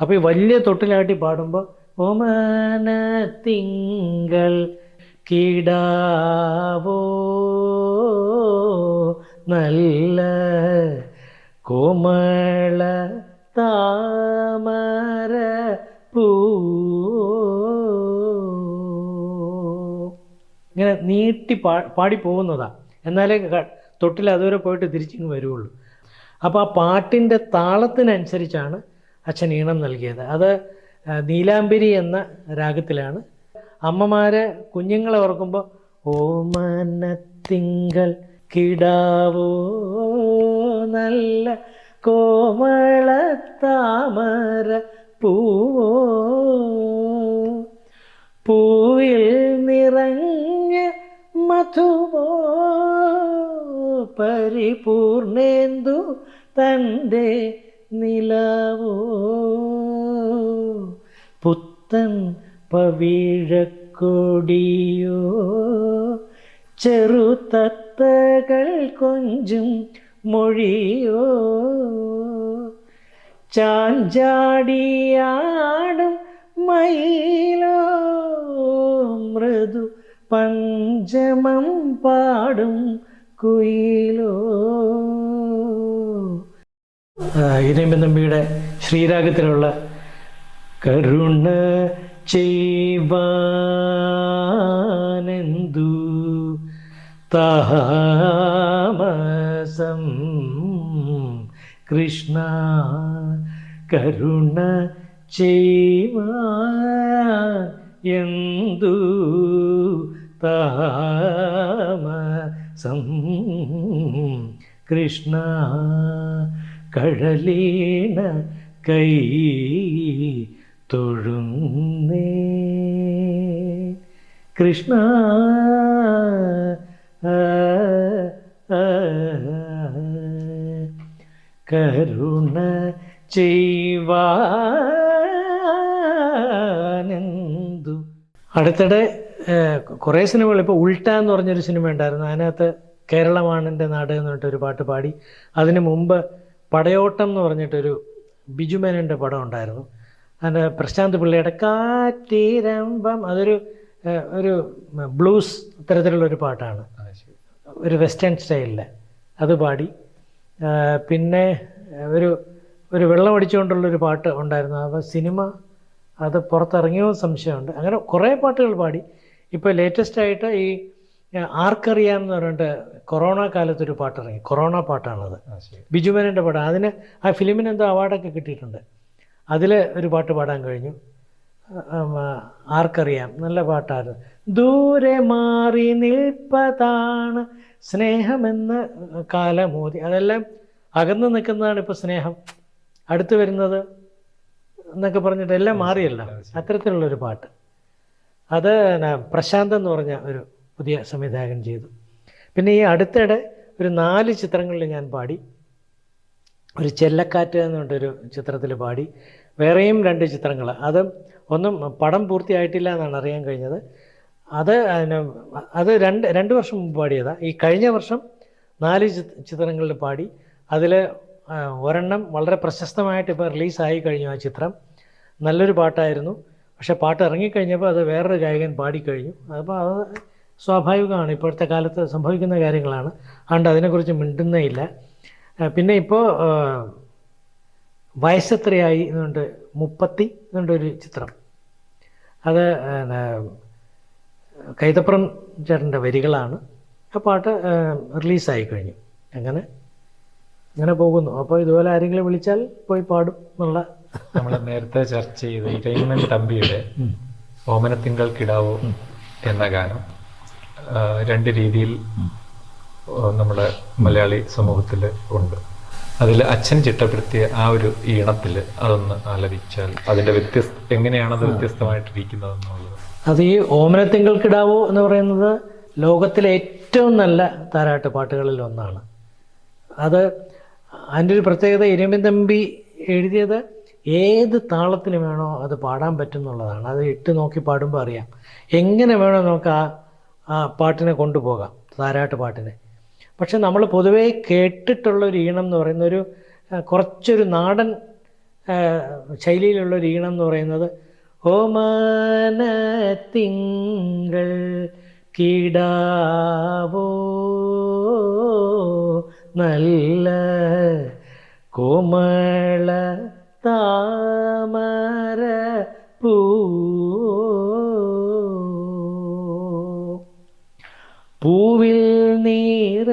അപ്പോൾ ഈ വലിയ തൊട്ടിലാട്ടി പാടുമ്പോൾ തിങ്കൾ കിടാവോ നല്ല കോമള താമര പൂ. ഇങ്ങനെ നീട്ടി പാ പാടി പോകുന്നതാ. എന്നാലേ തൊട്ടിൽ അതുവരെ പോയിട്ട് തിരിച്ചിങ്ങ് വരുള്ളൂ അപ്പോൾ ആ പാട്ടിന്റെ താളത്തിനനുസരിച്ചാണ് അച്ഛൻ ഈണം നൽകിയത്. അത് നീലാംബരി എന്ന രാഗത്തിലാണ്. അമ്മമാരെ കുഞ്ഞുങ്ങളെ ഓർക്കുമ്പോൾ ഓമനത്തിങ്കൾ കിടാവോ നല്ല കോമള താമര പൂവോ പൂവിൽ നിറഞ്ഞ മധുവോ പരിപൂർണേന്ദു തന്റെ നിലവോ? പുത്തൻ പവിഴക്കൊടിയോ? ചെറുതത്തകൾ കൊഞ്ചും മൊഴിയോ? ചാഞ്ചാടിയാടും മയിലോ? മൃദു പഞ്ചമം പാടും കുയിലോ? ഇരമ്പൻ തമ്പിയുടെ ശ്രീരാഗത്തിലുള്ള കരുണ ചെയ്വാനെന്തു താമസം കൃഷ്ണ കരുണ ചെയ്യുവാൻ താമസം കൃഷ്ണ കഴലീണ കൈ തൊഴുന്നേ. കൃഷ്ണ കരുണ ചെയ്യുവാനെന്തു അടുത്തിടെ കുറേ സിനിമകൾ ഇപ്പോൾ ഉൾട്ട എന്ന് പറഞ്ഞൊരു സിനിമ ഉണ്ടായിരുന്നു അതിനകത്ത് കേരളമാണെന്റെ നാട് എന്ന് പറഞ്ഞിട്ട് ഒരു പാട്ട് പാടി. അതിന് മുമ്പ് പടയോട്ടം എന്ന് പറഞ്ഞിട്ടൊരു ബിജുമേനന്റെ പടം ഉണ്ടായിരുന്നു. അതിന്റെ പ്രശാന്ത് പിള്ളയുടെ കാറ്റീരമ്പം അതൊരു ഒരു ബ്ലൂസ് തരത്തിലുള്ളൊരു പാട്ടാണ്. ഒരു വെസ്റ്റേൺ സ്റ്റൈലിൽ അത് പാടി. പിന്നെ ഒരു ഒരു വെള്ളം അടിച്ചുകൊണ്ടുള്ളൊരു പാട്ട് ഉണ്ടായിരുന്നു. അപ്പോൾ സിനിമ അത് പുറത്തിറങ്ങിയോ സംശയമുണ്ട്. അങ്ങനെ കുറേ പാട്ടുകൾ പാടി. ഇപ്പോൾ ലേറ്റസ്റ്റ് ആയിട്ട് ഈ ആർക്കറിയാം എന്ന് പറഞ്ഞിട്ട് കൊറോണ കാലത്തൊരു പാട്ടിറങ്ങി. കൊറോണ പാട്ടാണത്. ബിജുമേനന്റെ പാട്ട്. അതിന് ആ ഫിലിമിന് എന്തോ അവാർഡൊക്കെ കിട്ടിയിട്ടുണ്ട്. അതിൽ ഒരു പാട്ട് പാടാൻ കഴിഞ്ഞു. ആർക്കറിയാം. നല്ല പാട്ടായിരുന്നു. ദൂരെ മാറി നിൽപ്പതാണ് സ്നേഹമെന്ന കാലമോതി. അതെല്ലാം അകന്നു നിൽക്കുന്നതാണ് ഇപ്പോൾ സ്നേഹം. അടുത്ത് വരുന്നത് എന്നൊക്കെ പറഞ്ഞിട്ട് എല്ലാം മാറിയല്ല. അത്തരത്തിലുള്ളൊരു പാട്ട്. അത് പ്രശാന്ത് എന്ന് പറഞ്ഞ ഒരു പുതിയ സംവിധായകൻ ചെയ്തു. പിന്നെ ഈ അടുത്തിടെ ഒരു നാല് ചിത്രങ്ങളിൽ ഞാൻ പാടി. ഒരു ചെല്ലക്കാറ്റ് എന്ന് പറഞ്ഞൊരു ചിത്രത്തിൽ പാടി. വേറെയും രണ്ട് ചിത്രങ്ങൾ. അത് ഒന്നും പടം പൂർത്തിയായിട്ടില്ല എന്നാണ് അറിയാൻ കഴിഞ്ഞത്. അത് അത് രണ്ട് രണ്ട് വർഷം മുമ്പ് പാടിയതാണ് ഈ കഴിഞ്ഞ വർഷം നാല് ചിത്രങ്ങളിൽ പാടി. അതിൽ ഒരെണ്ണം വളരെ പ്രശസ്തമായിട്ട് ഇപ്പോൾ റിലീസായി കഴിഞ്ഞു ആ ചിത്രം. നല്ലൊരു പാട്ടായിരുന്നു. പക്ഷേ പാട്ട് ഇറങ്ങിക്കഴിഞ്ഞപ്പോൾ അത് വേറൊരു ഗായകൻ പാടിക്കഴിഞ്ഞു. അപ്പോൾ അത് സ്വാഭാവികമാണ്. ഇപ്പോഴത്തെ കാലത്ത് സംഭവിക്കുന്ന കാര്യങ്ങളാണ്. അതുകൊണ്ട് അതിനെക്കുറിച്ച് മിണ്ടുന്നേ ഇല്ല പിന്നെ ഇപ്പോൾ വയസ്സെത്രയായി എന്നുണ്ട് മുപ്പത്തി എന്നുണ്ടൊരു ചിത്രം. അത് കൈതപ്പുറം ചേട്ടന്റെ വരികളാണ്. ആ പാട്ട് റിലീസായി കഴിഞ്ഞു. അങ്ങനെ അങ്ങനെ പോകുന്നു. അപ്പോൾ ഇതുപോലെ ആരെങ്കിലും വിളിച്ചാൽ പോയി പാടും എന്നുള്ള നമ്മൾ നേരത്തെ ചർച്ച ചെയ്ത ഇരയിമൻ തമ്പിയുടെ ഓമനത്തിങ്കൾ കിടാവോ എന്ന ഗാനം. രണ്ട് രീതിയിൽ നമ്മുടെ മലയാളി സമൂഹത്തിൽ ഉണ്ട്. അതിൽ അച്ഛൻ ചിട്ടപ്പെടുത്തിയ ആ ഒരു ഈണത്തിൽ അതൊന്ന് ആലപിച്ചാൽ അതിന്റെ വ്യത്യസ്ത എങ്ങനെയാണ് എങ്ങനെയാണത് വ്യത്യസ്തമായിട്ടിരിക്കുന്നതെന്നുള്ളത്? അത് ഈ ഓമനത്തിങ്കൾക്കിടാവോ എന്ന് പറയുന്നത് ലോകത്തിലെ ഏറ്റവും നല്ല താരാട്ട് പാട്ടുകളിൽ ഒന്നാണ്. അത് അതിന്റെ ഒരു പ്രത്യേകത ഇരമ്യൻ തമ്പി എഴുതിയത് ഏത് താളത്തിന് വേണോ അത് പാടാൻ പറ്റും എന്നുള്ളതാണ്. അത് ഇട്ട് നോക്കി പാടുമ്പോൾ അറിയാം. എങ്ങനെ വേണോ നമുക്ക് ആ ആ പാട്ടിനെ കൊണ്ടുപോകാം താരാട്ട് പാട്ടിനെ. പക്ഷെ നമ്മൾ പൊതുവേ കേട്ടിട്ടുള്ള ഒരു ഈണം എന്ന് പറയുന്ന ഒരു കുറച്ചൊരു നാടൻ ശൈലിയിലുള്ള ഒരു ഈണം എന്ന് പറയുന്നത് ഓമാന തിങ്കൾ കിടാവോ നല്ല കോമള താമര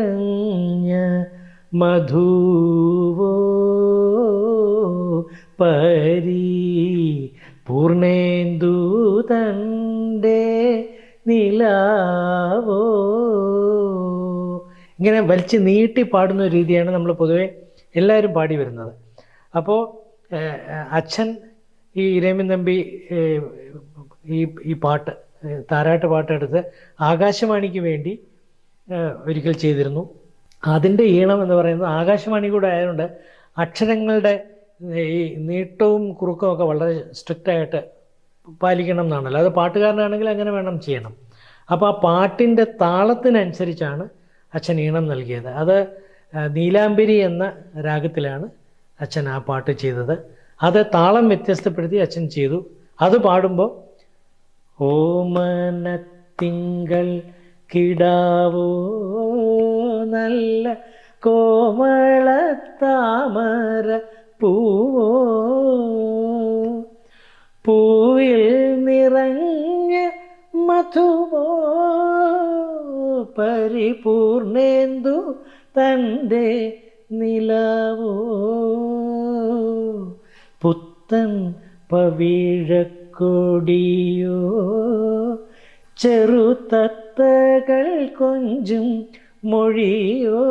നിറഞ്ഞ മധുവോ പരി പൂർണേന്ദു തന്റെ നിലാവോ? ഇങ്ങനെ വലിച്ചു നീട്ടി പാടുന്ന ഒരു രീതിയാണ് നമ്മൾ പൊതുവെ എല്ലാവരും പാടി വരുന്നത്. അപ്പോൾ അച്ഛൻ ഈ ഇരേമൻ തമ്പി ഈ ഈ പാട്ട് താരാട്ട് പാട്ടെടുത്ത് ആകാശവാണിക്ക് വേണ്ടി ഒരിക്കൽ ചെയ്തിരുന്നു. അതിന്റെ ഈണം എന്ന് പറയുന്നത് ആകാശവാണി കൂടെ ആയതുകൊണ്ട് അക്ഷരങ്ങളുടെ ഈ നീട്ടവും കുറുക്കും ഒക്കെ വളരെ സ്ട്രിക്റ്റായിട്ട് പാലിക്കണം എന്നാണല്ലോ. അത് പാട്ടുകാരനാണെങ്കിൽ അങ്ങനെ വേണം ചെയ്യണം. അപ്പോൾ ആ പാട്ടിന്റെ താളത്തിനനുസരിച്ചാണ് അച്ഛൻ ഈണം നൽകിയത്. അത് നീലാംബരി എന്ന രാഗത്തിലാണ് അച്ഛൻ ആ പാട്ട് ചെയ്തത്. അത് താളം വ്യത്യസ്തപ്പെടുത്തി അച്ഛൻ ചെയ്തു. അത് പാടുമ്പോൾ ഓമനത്തിങ്കൾ കിടാവോ? നല്ല കോമള താമര പൂവോ? പൂവിൽ നിറഞ്ഞ മധുവോ? പരിപൂർണേന്ദു തന്റെ നിലവോ? പുത്തൻ പവിഴക്കൊടിയോ? ചെറുതത്തകൾ കൊഞ്ചും മൊഴിയോ?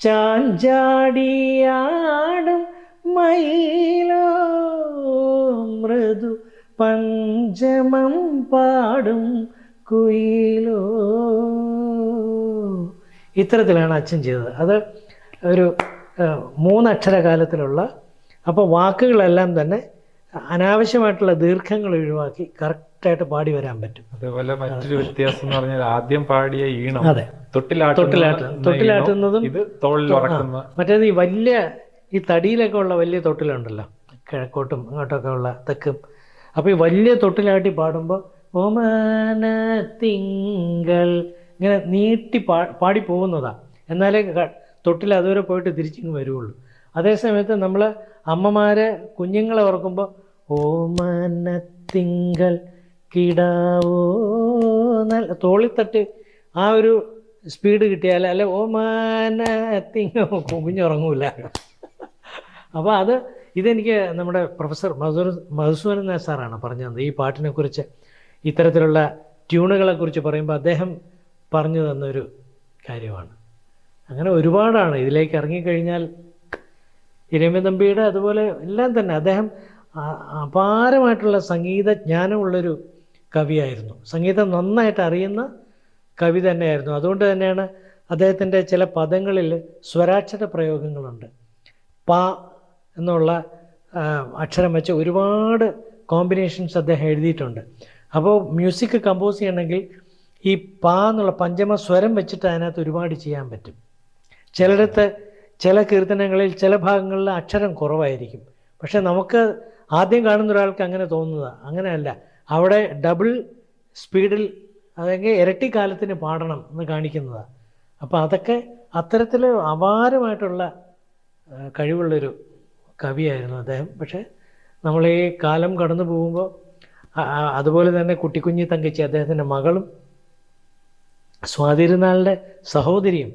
ചാഞ്ചാടിയാടും മയിലോ? മൃദു പഞ്ചമം പാടും കുയിലോ? ഇത്തരത്തിലാണ് അച്ഛൻ ചെയ്തത്. അത് ഒരു മൂന്നക്ഷര കാലത്തിലുള്ള അപ്പോൾ വാക്കുകളെല്ലാം തന്നെ അനാവശ്യമായിട്ടുള്ള ദീർഘങ്ങൾ ഒഴിവാക്കി കറക്റ്റായിട്ട് പാടി വരാൻ പറ്റും. അതേപോലെ മറ്റൊരു വ്യത്യാസം എന്ന് പറഞ്ഞാൽ ആദ്യം പാടിയ ഈണം അതെ. തൊട്ടിലാട്ടുന്നതും മറ്റേത് ഈ വലിയ ഈ തടിയിലൊക്കെ ഉള്ള വലിയ തൊട്ടിലുണ്ടല്ലോ കിഴക്കോട്ടും അങ്ങോട്ടൊക്കെ ഉള്ള തെക്കും. അപ്പോൾ ഈ വലിയ തൊട്ടിലാട്ടി പാടുമ്പോൾ ഓമന തിങ്കൾ ഇങ്ങനെ നീട്ടി പാ പാടി പോകുന്നതാ. എന്നാലേ തൊട്ടിൽ അതുവരെ പോയിട്ട് തിരിച്ചിങ്ങ് വരുള്ളൂ അതേ സമയത്ത് നമ്മൾ അമ്മമാരെ കുഞ്ഞുങ്ങളെ ഓർക്കുമ്പോൾ ഓമന തിങ്കൾ കിടാവോ നല്ല തോളിത്തട്ട് ആ ഒരു സ്പീഡ് കിട്ടിയാൽ അല്ലെ ഓ തിങ്ങ കുഞ്ഞുറങ്ങൂല. അപ്പോൾ അത് ഇതെനിക്ക് നമ്മുടെ പ്രൊഫസർ മധുർ മധുസൂരൻ സാറാണ് പറഞ്ഞു തന്നത് ഈ പാട്ടിനെക്കുറിച്ച് ഇത്തരത്തിലുള്ള ട്യൂണുകളെക്കുറിച്ച് പറയുമ്പോൾ അദ്ദേഹം പറഞ്ഞു തന്നൊരു കാര്യമാണ്. അങ്ങനെ ഒരുപാടാണ്. ഇതിലേക്ക് ഇറങ്ങിക്കഴിഞ്ഞാൽ ഇരമ്യ തമ്പിയുടെ അതുപോലെ എല്ലാം തന്നെ അദ്ദേഹം അപാരമായിട്ടുള്ള സംഗീത ജ്ഞാനമുള്ളൊരു കവിയായിരുന്നു. സംഗീതം നന്നായിട്ട് അറിയുന്ന കവി തന്നെയായിരുന്നു. അതുകൊണ്ട് തന്നെയാണ് അദ്ദേഹത്തിന്റെ ചില പദങ്ങളിൽ സ്വരാക്ഷര പ്രയോഗങ്ങളുണ്ട്. പ എന്നുള്ള അക്ഷരം വെച്ച് ഒരുപാട് കോമ്പിനേഷൻസ് അദ്ദേഹം എഴുതിയിട്ടുണ്ട്. അപ്പോൾ മ്യൂസിക് കമ്പോസ് ചെയ്യണമെങ്കിൽ ഈ പ എന്നുള്ള പഞ്ചമ സ്വരം വെച്ചിട്ട് അതിനകത്ത് ഒരുപാട് ചെയ്യാൻ പറ്റും. ചിലയിടത്ത് ചില കീർത്തനങ്ങളിൽ ചില ഭാഗങ്ങളിൽ അക്ഷരം കുറവായിരിക്കും. പക്ഷേ നമുക്ക് ആദ്യം കാണുന്ന ഒരാൾക്ക് അങ്ങനെ തോന്നുന്നതാണ് അങ്ങനെയല്ല. അവിടെ ഡബിൾ സ്പീഡിൽ അല്ലെങ്കിൽ ഇരട്ടി കാലത്തിന് പാടണം എന്ന് കാണിക്കുന്നതാണ് അപ്പോൾ അതൊക്കെ അത്തരത്തിൽ അപാരമായിട്ടുള്ള കഴിവുള്ളൊരു കവിയായിരുന്നു അദ്ദേഹം. പക്ഷേ നമ്മൾ ഈ കാലം കടന്നു പോകുമ്പോൾ അതുപോലെ തന്നെ കുട്ടിക്കുഞ്ഞി തങ്കച്ചി അദ്ദേഹത്തിന്റെ മകളും സ്വാതിരുന്നാളിന്റെ സഹോദരിയും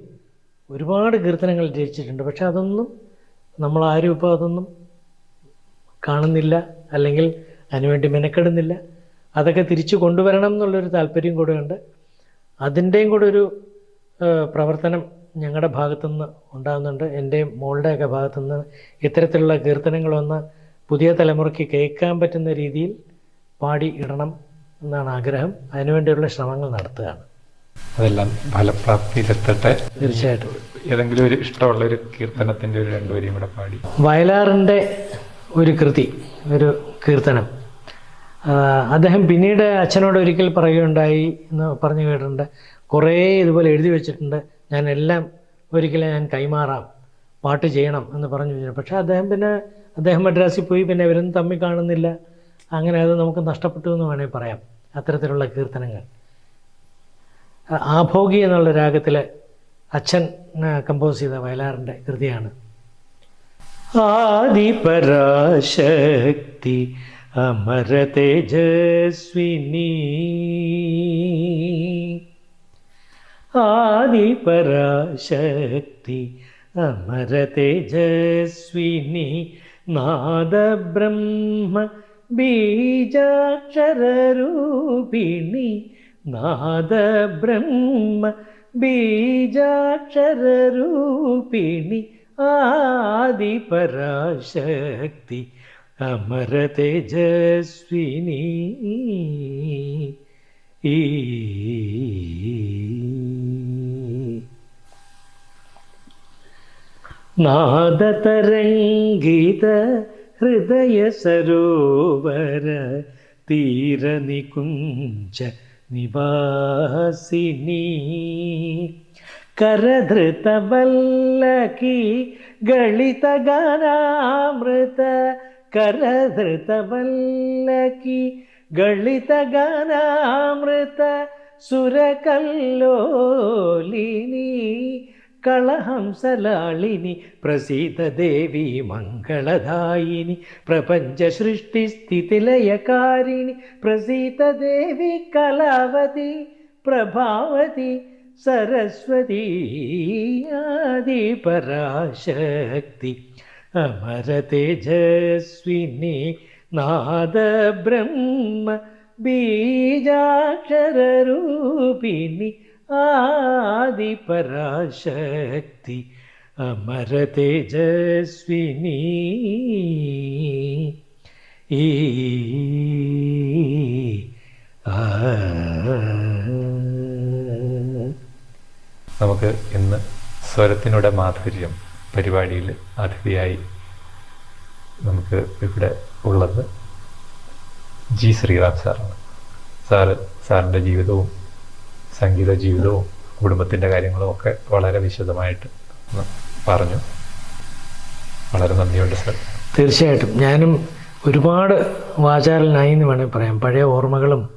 ഒരുപാട് കീർത്തനങ്ങൾ രചിച്ചിട്ടുണ്ട്. പക്ഷെ അതൊന്നും നമ്മൾ ആരും ഇപ്പോൾ അതൊന്നും കാണുന്നില്ല. അല്ലെങ്കിൽ അതിനുവേണ്ടി മെനക്കെടുന്നില്ല. അതൊക്കെ തിരിച്ചു കൊണ്ടുവരണം എന്നുള്ളൊരു താല്പര്യം കൂടെയുണ്ട്. അതിന്റെയും കൂടെ ഒരു പ്രവർത്തനം ഞങ്ങളുടെ ഭാഗത്തുനിന്ന് ഉണ്ടാകുന്നുണ്ട്. എന്റെയും മോളുടെയൊക്കെ ഭാഗത്തുനിന്ന് ഇത്തരത്തിലുള്ള കീർത്തനങ്ങളൊന്ന് പുതിയ തലമുറയ്ക്ക് കേൾക്കാൻ പറ്റുന്ന രീതിയിൽ പാടി ഇടണം എന്നാണ് ആഗ്രഹം. അതിനുവേണ്ടിയുള്ള ശ്രമങ്ങൾ നടത്തുകയാണ്. അതെല്ലാം ഫലപ്രാപ്തിയിലെത്തട്ടെ തീർച്ചയായിട്ടും. ഏതെങ്കിലും ഒരു ഇഷ്ടമുള്ള ഒരു കീർത്തനത്തിന്റെ ഒരു രണ്ടുപേരെയും കൂടെ പാടി. വയലാറിന്റെ ഒരു കൃതി ഒരു കീർത്തനം. അദ്ദേഹം പിന്നീട് അച്ഛനോട് ഒരിക്കൽ പറയുകയുണ്ടായി എന്ന് പറഞ്ഞു കേട്ടിട്ടുണ്ട്. കുറേ ഇതുപോലെ എഴുതി വെച്ചിട്ടുണ്ട്. ഞാൻ എല്ലാം ഒരിക്കലും ഞാൻ കൈമാറാം പാട്ട് ചെയ്യണം എന്ന് പറഞ്ഞു പക്ഷേ അദ്ദേഹം പിന്നെ അദ്ദേഹം മദ്രാസിൽ പോയി പിന്നെ ഇവരൊന്നും തമ്മിൽ കാണുന്നില്ല. അങ്ങനെ അത് നമുക്ക് നഷ്ടപ്പെട്ടു എന്ന് വേണമെങ്കിൽ പറയാം. അത്തരത്തിലുള്ള കീർത്തനങ്ങൾ. ആഭോഗി എന്നുള്ള രാഗത്തിൽ അച്ഛൻ കമ്പോസ് ചെയ്ത വയലാറിന്റെ കൃതിയാണ്. ആദിപരാശക്തി അമര തേജസ്വിനി ആദിപരാശക്തി അമര തേജസ്വിനി നാദബ്രഹ്മ ബീജാക്ഷരൂപിണി നാദബ്രഹ്മ ബീജാക്ഷരൂപിണി ആദിപരാശക്തി അമര തേജസ്വിനി ഈ. നാദതരംഗിത ഹൃദയ സരോവര തീരനികുഞ്ച നിവാസിനി. കരധൃതവല്ലകി ഗളിതഗാനാമൃത करधृतवल्लकी गलितगानामृतसुरकल्लोलिनि कलहंसलानि प्रसीतदेवी मङ्गलदायिनि प्रपञ्चसृष्टिस्थितिलयकारिणि प्रसीतदेवी कलावति प्रभावति सरस्वतीयादिपराशक्ति കലാവതി പ്രഭാവതി സരസ്വതി ആദിപരാശക്തി അമര തേജസ്വിനി നാദബ്രഹ്മ ബീജാക്ഷരൂപിണി ആദിപരാശക്തി അമര തേജസ്വിനി നമുക്ക് ഇന്ന് സ്വരത്തിനുടെ മാധുര്യം. പരിപാടിയിൽ അതിഥിയായി നമുക്ക് ഇവിടെ ഉള്ളത് ജി ശ്രീറാം സാറാണ്. സാറ് സാറിന്റെ ജീവിതവും സംഗീത ജീവിതവും കുടുംബത്തിന്റെ കാര്യങ്ങളും ഒക്കെ വളരെ വിശദമായിട്ട് പറഞ്ഞു. വളരെ നന്ദിയുണ്ട് സാർ. തീർച്ചയായിട്ടും. ഞാനും ഒരുപാട് വാചാലനായി എന്ന് വേണമെങ്കിൽ പറയാം. പഴയ ഓർമ്മകളും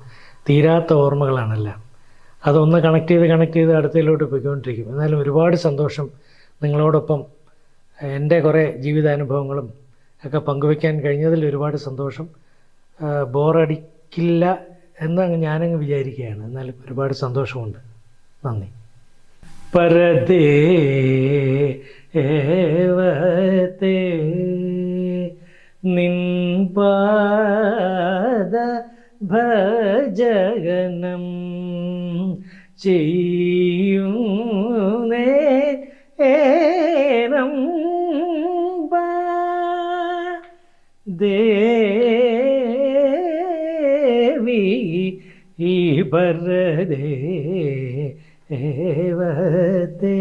തീരാത്ത ഓർമ്മകളാണെല്ലാം. അതൊന്ന് കണക്ട് ചെയ്ത് കണക്ട് ചെയ്ത് അടുത്തതിലോട്ട് പോയിക്കൊണ്ടിരിക്കും. എന്നാലും ഒരുപാട് സന്തോഷം നിങ്ങളോടൊപ്പം എന്റെ കുറേ ജീവിതാനുഭവങ്ങളും ഒക്കെ പങ്കുവയ്ക്കാൻ കഴിഞ്ഞതിൽ ഒരുപാട് സന്തോഷം. ബോറടിക്കില്ല എന്നങ്ങ് ഞാനങ്ങ് വിചാരിക്കുകയാണ്. എന്നാലും ഒരുപാട് സന്തോഷമുണ്ട്. നന്ദി. പരദേ ഏവത്തെ നിൻപാദ ഭജഗനം ചെയ്യുന്നേ ദേവി ഈ പരദേ ഏവത്തെ